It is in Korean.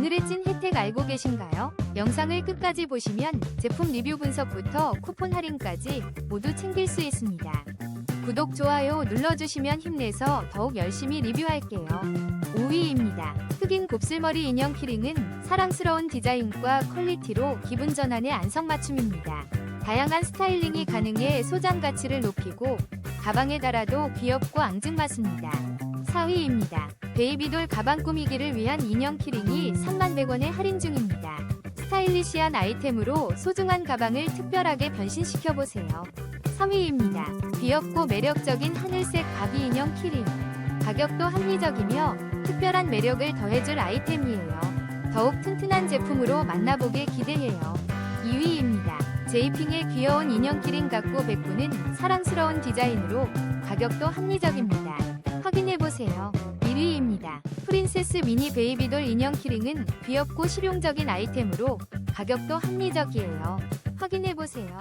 오늘의 찐 혜택 알고 계신가요? 영상을 끝까지 보시면 제품 리뷰 분석부터 쿠폰 할인까지 모두 챙길 수 있습니다. 구독, 좋아요 눌러주시면 힘내서 더욱 열심히 리뷰할게요. 5위입니다. 흑인 곱슬머리 인형 키링은 사랑스러운 디자인과 퀄리티로 기분 전환의 안성맞춤입니다. 다양한 스타일링이 가능해 소장 가치를 높이고 가방에 달아도 귀엽고 앙증맞습니다. 4위입니다. 베이비돌 가방 꾸미기를 위한 인형 키링이 3100원에 할인 중입니다. 스타일리시한 아이템으로 소중한 가방을 특별하게 변신시켜보세요. 3위입니다. 귀엽고 매력적인 하늘색 바비 인형 키링. 가격도 합리적이며 특별한 매력을 더해줄 아이템이에요. 더욱 튼튼한 제품으로 만나보길 기대해요. 2위입니다. 제이핑의 귀여운 인형 키링 갖고 100분은 사랑스러운 디자인으로 가격도 합리적입니다. 확인해보세요. 1위입니다. 프린세스 미니 베이비돌 인형 키링은 귀엽고 실용적인 아이템으로 가격도 합리적이에요. 확인해보세요.